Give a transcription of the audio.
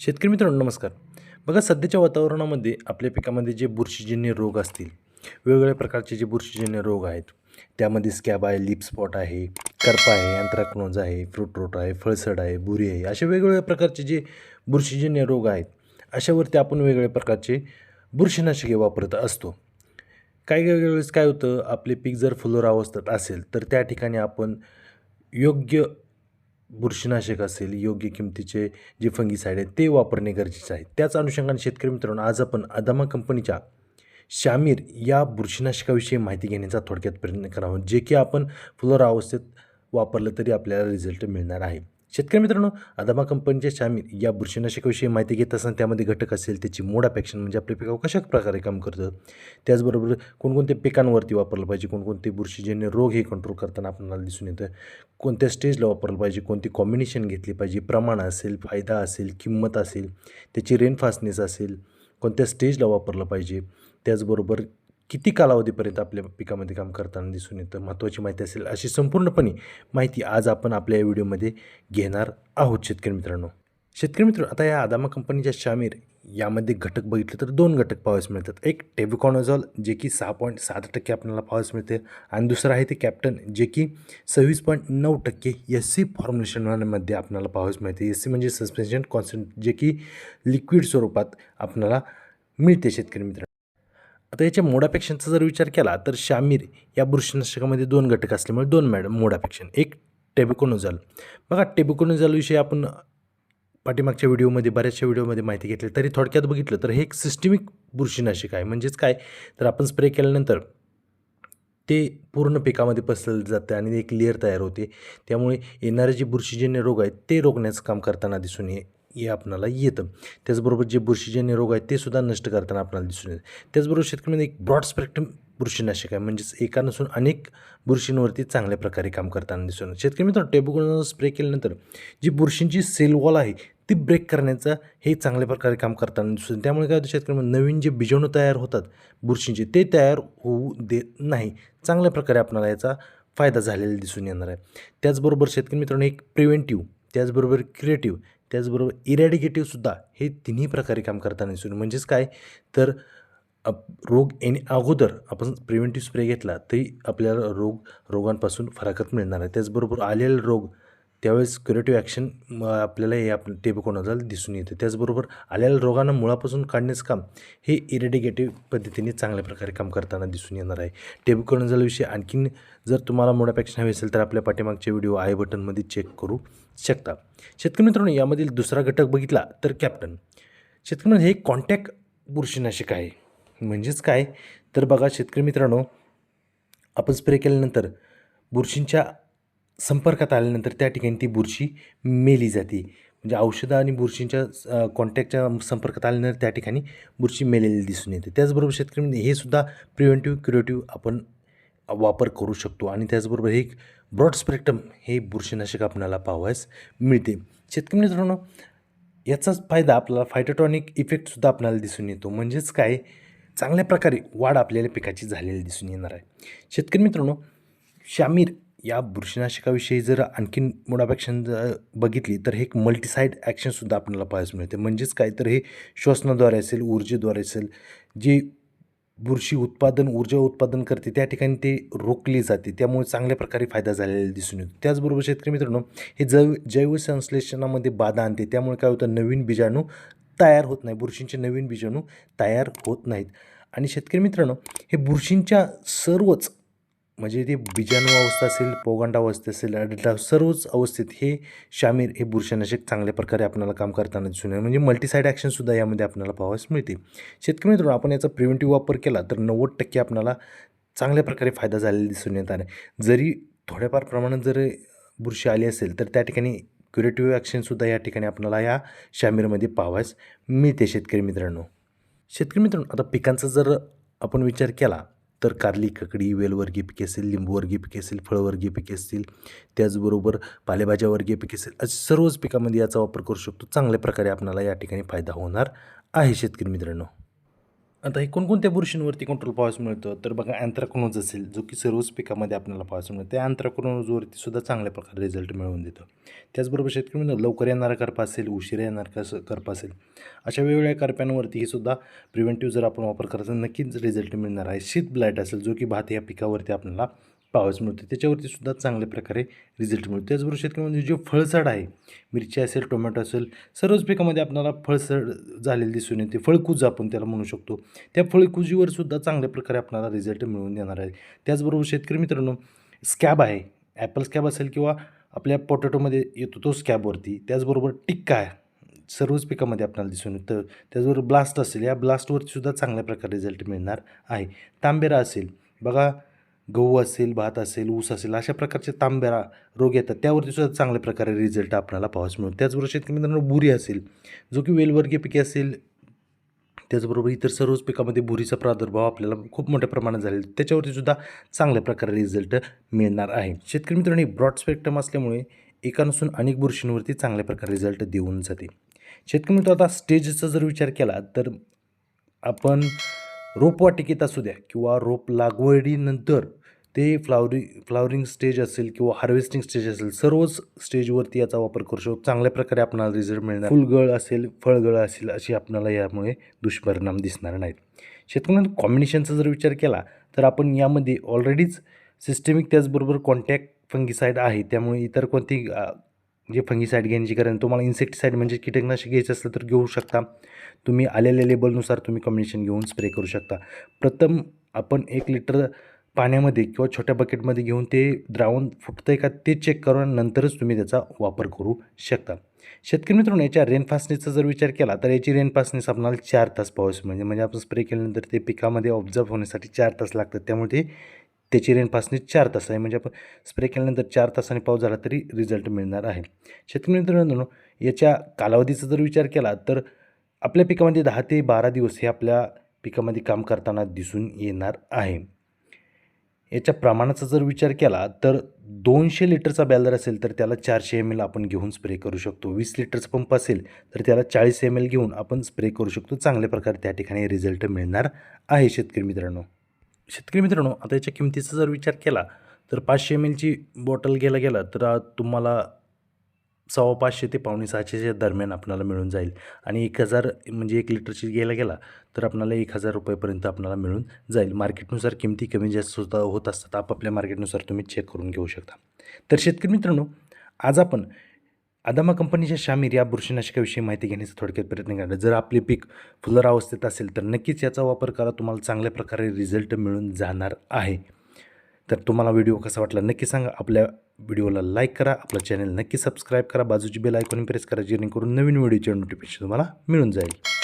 शेतकरी मित्रांनो नमस्कार. बघा सध्याच्या वातावरणामध्ये आपल्या पिकामध्ये जे बुरशीजन्य रोग असतील वेगवेगळ्या प्रकारचे जे बुरशीजन्य रोग आहेत त्यामध्ये स्कॅब आहे लिप स्पॉट आहे करपा आहे अँथ्रॅक्नोज आहे फ्रूट रोट आहे फळसड आहे बुरी आहे असे वेगवेगळ्या प्रकारचे जे बुरशीजन्य रोग आहेत अशावरती आपण वेगवेगळ्या प्रकारचे बुरशीनाशके वापरत असतो. काही काही वेळेस काय होतं आपले पीक जर फुलोर अवस्थेत असेल तर त्या ठिकाणी आपण योग्य बुरशीनाशक असेल योग्य किमतीचे जे फंगीसाईड आहेत ते वापरणे गरजेचे आहे. त्याच अनुषंगाने शेतकरी मित्रांनो आज आपण अदामा कंपनीच्या शामीर या बुरशीनाशकाविषयी माहिती घेण्याचा थोडक्यात प्रयत्न करावा जे की आपण फुलोर अवस्थेत वापरलं तरी आपल्याला रिझल्ट मिळणार आहे. शेतकरी मित्रांनो अदामा कंपनीच्या शामीर या बुरशीनाशकाविषयी माहिती घेत असताना त्यामध्ये घटक असेल त्याची मोड अपेक्षण म्हणजे आपल्या पिकावर कशा प्रकारे काम करतं? त्याचबरोबर कोणकोणत्या पिकांवरती वापरलं पाहिजे कोणकोणते बुरशीजन्य रोग हे कंट्रोल करताना आपल्याला दिसून येतं? कोणत्या स्टेजला वापरलं पाहिजे कोणती कॉम्बिनेशन घेतली पाहिजे प्रमाण असेल फायदा असेल किंमत असेल त्याची रेनफास्टनेस असेल कोणत्या स्टेजला वापरलं पाहिजे? त्याचबरोबर किती कालावधीपर्यंत आपल्या पिकामध्ये काम करताना दिसून येतं? महत्त्वाची माहिती असेल अशी संपूर्णपणे माहिती आज आपण आपल्या या व्हिडिओमध्ये घेणार आहोत शेतकरी मित्रांनो. शेतकरी मित्र आता या आदामा कंपनीच्या शामीर यामध्ये घटक बघितलं तर दोन घटक पाहावयास मिळतात. एक टेबिकॉनोझॉल जे की सहा पॉईंट सात टक्के आपल्याला पाहावयास मिळते. आणि दुसरं आहे ते कॅप्टन जे की सव्वीस पॉईंट नऊ टक्के एस सी फॉर्म्युलेशनमध्ये आपल्याला पाहावयास मिळते. एस सी म्हणजे सस्पेन्शन कॉन्सन्ट जे की लिक्विड स्वरूपात आपल्याला मिळते शेतकरी मित्र आता याच्या मोडापेक्षांचा जर विचार केला तर शामीर या बुरशीनाशकामध्ये दोन घटक असल्यामुळे दोन मॅड मोडापेक्षण एक टेबिकोनोझाल. बघा टेबिकोनोझालविषयी आपण पाठीमागच्या व्हिडिओमध्ये बऱ्याचशा व्हिडिओमध्ये माहिती घेतली. तरी थोडक्यात बघितलं तर हे एक सिस्टमिक बुरशीनाशक आहे. म्हणजेच काय? तर आपण स्प्रे केल्यानंतर ते पूर्ण पिकामध्ये पसरलं जातं आणि एक लेअर तयार होते. त्यामुळे येणारे जे बुरशीजन्य रोग आहेत ते रोखण्याचं काम करताना दिसून ये हे आपणाला येतं. त्याचबरोबर जे बुरशीजन्य रोग आहेत ते सुद्धा नष्ट करताना आपल्याला दिसून येतं. त्याचबरोबर शेतकऱ्यांमध्ये एक ब्रॉड स्पेक्ट्रम बुरशीनाशक आहे. म्हणजेच एका नसून अनेक बुरशींवरती चांगल्या प्रकारे काम करताना दिसून येतं. शेतकरी मित्र टेबुगुण स्प्रे केल्यानंतर जी बुरशींची सेल वॉल आहे ती ब्रेक करण्याचं हे चांगल्या प्रकारे काम करताना दिसून त्यामुळे काय होतं शेतकरी नवीन जे बीजाणू तयार होतात बुरशींचे ते तयार होऊ देत नाही. चांगल्या प्रकारे आपणाला याचा फायदा झालेला दिसून येणार आहे. त्याचबरोबर शेतकरी मित्रांनो एक प्रिव्हेंटिव्ह त्याचबरोबर क्रिएटिव्ह त्याचबरोबर इरॅडिकेटिव्हसुद्धा हे तिन्ही प्रकारे काम करताना दिसून म्हणजेच काय? तर अप रोग येणे अगोदर आपण प्रिव्हेंटिव्ह स्प्रे घेतला तरी आपल्याला रोग रोगांपासून फरकत मिळणार आहे. त्याचबरोबर आलेला रोग त्यावेळेस क्युरेटिव्ह ॲक्शन आपल्याला हे आपलं टेबिकोनाजल दिसून येतं. त्याचबरोबर आलेल्या रोगांना मुळापासून काढण्याचं काम हे इरेडिगेटिव्ह पद्धतीने चांगल्या प्रकारे काम करताना दिसून येणार आहे. टेबिकोनाजलविषयी आणखीन जर तुम्हाला मोडापेक्षा हवी असेल तर आपल्या पाठीमागचे व्हिडिओ आय बटनमध्ये चेक करू शकता. शेतकरी मित्रांनो यामधील दुसरा घटक बघितला तर कॅप्टन शेतकरी मित्रांनो, हे कॉन्टॅक्ट बुरशीनाशक आहे. म्हणजेच काय? तर बघा शेतकरी मित्रांनो आपण स्प्रे केल्यानंतर बुरशींच्या संपर्कात आल्यानंतर त्या ठिकाणी ती बुरशी मेली जाते. म्हणजे औषधं आणि बुरशींच्या कॉन्टॅक्टच्या संपर्कात आल्यानंतर त्या ठिकाणी बुरशी मेलेली दिसून येते. त्याचबरोबर शेतकरी हे सुद्धा प्रिव्हेंटिव्ह क्युरेटिव्ह आपण वापर करू शकतो आणि त्याचबरोबर हे ब्रॉड स्पेक्ट्रम हे बुरशीनाशक आपल्याला पाहावयास मिळते. शेतकरी मित्रांनो याचाच फायदा आपल्याला फायटोटॉनिक इफेक्टसुद्धा आपल्याला दिसून येतो. म्हणजेच काय? चांगल्या प्रकारे वाढ आपल्याला पिकाची झालेली दिसून येणार आहे. शेतकरी मित्रांनो शामीर या बुरशीनाशकाविषयी जर आणखीन मोडापेक्षा जर बघितली तर हे एक मल्टीसाईड ॲक्शनसुद्धा आपल्याला पाहायच मिळते. म्हणजेच काय तर हे श्वसनाद्वारे असेल ऊर्जेद्वारे असेल जी बुरशी उत्पादन ऊर्जा उत्पादन करते त्या ठिकाणी ते रोखली जाते. त्यामुळे चांगल्या प्रकारे फायदा झालेला दिसून येतो. त्याचबरोबर शेतकरी मित्रांनो हे जैव जैवसंश्लेषणामध्ये बाधा आणते. त्यामुळे काय होतं? नवीन बीजाणू तयार होत नाही. बुरशींचे नवीन बीजाणू तयार होत नाहीत. आणि शेतकरी मित्रांनो हे बुरशींच्या सर्वच म्हणजे ते बीजाणू अवस्था असेल पोगांडा अवस्था असेल अडल्टा सर्वच अवस्थेत हे शामीर हे बुरशीनाशक चांगल्या प्रकारे आपल्याला काम करताना दिसून येईल. म्हणजे मल्टीसाईड ॲक्शनसुद्धा यामध्ये आपल्याला पाहावयास मिळते. शेतकरी मित्रांनो आपण याचा प्रिव्हेंटिव्ह वापर केला तर नव्वद टक्के आपल्याला चांगल्या प्रकारे फायदा झालेला दिसून येत आहे. जरी थोड्याफार प्रमाणात जर बुरशी आली असेल तर त्या ठिकाणी क्युरेटिव्ह ॲक्शनसुद्धा या ठिकाणी आपल्याला या शामीरमध्ये पाहावयास मिळते शेतकरी मित्रांनो. शेतकरी मित्रांनो आता पिकांचा जर आपण विचार केला तर कारली ककडी वेलवर्गीय पिके असेल लिंबूवर्गीय पिके असेल फळवर्गीय पिके असतील त्याचबरोबर पालेभाज्यावर्गीय पिके असेल असे सर्वच पिकामध्ये याचा वापर करू शकतो. चांगल्या प्रकारे आपणाला या ठिकाणी फायदा होणार आहे शेतकरी मित्रांनो. आता हे कोणकोणत्या बुरशींवरती कंट्रोल पावस मिळतं? तर बघा अँथ्राकोनोज असेल जो की सर्वच पिकामध्ये आपल्याला पावस मिळतं. त्या अँथ्राकोनोजवरती सुद्धा चांगल्या प्रकारे रिझल्ट मिळवून देतं. त्याचबरोबर शेतकरी मित्रांनो, लवकर येणारा करपा असेल उशिरा येणारा कसं करपा असेल अशा वेगवेगळ्या करप्यांवरती हे सुद्धा प्रिव्हेंटिव्ह जर आपण वापर करायचा नक्कीच रिझल्ट मिळणार आहे. शीत ब्लाईट असेल जो की भात या पिकावरती आपल्याला पावस मिळतो त्याच्यावरती सुद्धा चांगल्या प्रकारे रिझल्ट मिळतो त्याचबरोबर शेतकऱ्यांमध्ये जे फळझाड आहे मिरची असेल टोमॅटो असेल सर्वच पिकामध्ये आपल्याला फळसड झालेली दिसून येते. फळकूज आपण त्याला म्हणू शकतो. त्या फळकुजीवर सुद्धा चांगल्या प्रकारे आपल्याला रिझल्ट मिळवून देणार आहे त्याचबरोबर शेतकरी मित्रांनो स्कॅब आहे. ॲपल स्कॅब असेल किंवा आपल्या पोटॅटोमध्ये येतो तो स्कॅबवरती त्याचबरोबर टिक्का आहे. सर्वच पिकामध्ये आपल्याला दिसून येतं. त्याचबरोबर ब्लास्ट असेल. या ब्लास्टवरती सुद्धा चांगल्या प्रकारे रिझल्ट मिळणार आहे. तांबेरा असेल. बघा गहू असेल भात असेल ऊस असेल अशा प्रकारचे तांब्या रोग येतात. त्यावरती सुद्धा चांगल्या प्रकारे रिझल्ट आपल्याला पाहायला मिळतो त्याचबरोबर शेतकरी मित्रांनो बुरी असेल जो की वेलवर्गीय पिके असेल त्याचबरोबर इतर सर्वच पिकामध्ये बुरीचा प्रादुर्भाव आपल्याला खूप मोठ्या प्रमाणात झालेला त्याच्यावरती सुद्धा चांगल्या प्रकारे रिझल्ट मिळणार आहे. शेतकरी मित्रांनी ब्रॉड स्पेक्ट्रम असल्यामुळे एका नसून अनेक बुरशींवरती चांगल्या प्रकारे रिझल्ट देऊन जाते. शेतकरी मित्र आता स्टेजचा जर विचार केला तर आपण रोपवाटिकेत असू द्या किंवा रोप लागवडीनंतर ते फ्लावरी फ्लावरिंग स्टेज असेल किंवा हार्वेस्टिंग स्टेज असेल सर्वच स्टेजवरती याचा वापर करू शकतो. चांगल्या प्रकारे आपणाला रिझल्ट मिळणार. फुलगळ असेल फळगळ असेल अशी आपल्याला यामुळे दुष्परिणाम दिसणार नाहीत. शेतकऱ्यांना कॉम्बिनेशनचा जर विचार केला तर आपण यामध्ये ऑलरेडीच सिस्टेमिक त्याचबरोबर कॉन्टॅक्ट फंगिसाईड आहे. त्यामुळे इतर कोणती जे फंगीसाईड घेण्याची गरज तुम्हाला इन्सेक्टिसाईड म्हणजे कीटकनाशक घ्यायचं असलं तर घेऊ शकता. तुम्ही आलेल्या लेबलनुसार तुम्ही कॉम्बिनेशन घेऊन स्प्रे करू शकता. प्रथम आपण एक लिटर पाण्यामध्ये किंवा छोट्या बकेटमध्ये घेऊन ते द्रावण फुटतं आहे का ते चेक करून नंतरच तुम्ही त्याचा वापर करू शकता. शेतकरी मित्रांनो याच्या रेनफास्टनेसचा जर विचार केला तर याची रेनफासनेस आपल्याला चार तास पाऊस म्हणजे म्हणजे आपण स्प्रे केल्यानंतर ते पिकामध्ये ऑब्झर्व होण्यासाठी चार तास लागतात. त्यामुळे ते त्याची रेनफास्टनेस चार तास आहे. म्हणजे आपण स्प्रे केल्यानंतर चार तासाने पाऊस झाला तरी रिझल्ट मिळणार आहे. शेतकरी मित्रांनो याच्या कालावधीचा जर विचार केला तर आपल्या पिकामध्ये दहा ते बारा दिवस हे आपल्या पिकामध्ये काम करताना दिसून येणार आहे. याच्या प्रमाणाचा जर विचार केला तर दोनशे लिटरचा बॅलर असेल तर त्याला चारशे एम एल आपण घेऊन स्प्रे करू शकतो. वीस लिटरचा पंप असेल तर त्याला चाळीस एम एल घेऊन आपण स्प्रे करू शकतो. चांगल्या प्रकारे त्या ठिकाणी रिझल्ट मिळणार आहे शेतकरी मित्रांनो. शेतकरी मित्रांनो आता याच्या किमतीचा जर विचार केला तर पाचशे एम एलची बॉटल घ्यायला गेला तर तुम्हाला सव्वा पाचशे ते पावणे सहाशेच्या दरम्यान आपल्याला मिळून जाईल. आणि एक हजार म्हणजे एक लिटरची घ्यायला गेला तर आपल्याला एक हजार रुपयेपर्यंत आपल्याला मिळून जाईल. मार्केटनुसार किमती कमी जास्त होता होत असतात आपापल्या मार्केटनुसार तुम्ही चेक करून घेऊ शकता. तर शेतकरी मित्रांनो आज आपण अदामा कंपनीच्या शामीर या बुरशीनाशकाविषयी माहिती घेण्याचा थोडक्यात प्रयत्न करणार. जर आपले पीक फुलर अवस्थेत असेल तर नक्कीच याचा वापर करा. तुम्हाला चांगल्या प्रकारे रिझल्ट मिळून जाणार आहे. तर तुम्हाला व्हिडिओ कसा वाटला नक्की सांगा. आपल्या व्हिडिओला लाईक करा. आपलं चॅनल नक्की सबस्क्राईब करा. बाजूची बेल आयकॉन प्रेस करा. जेणेकरून नवीन व्हिडिओचे नोटिफिकेशन तुम्हाला मिळून जाईल.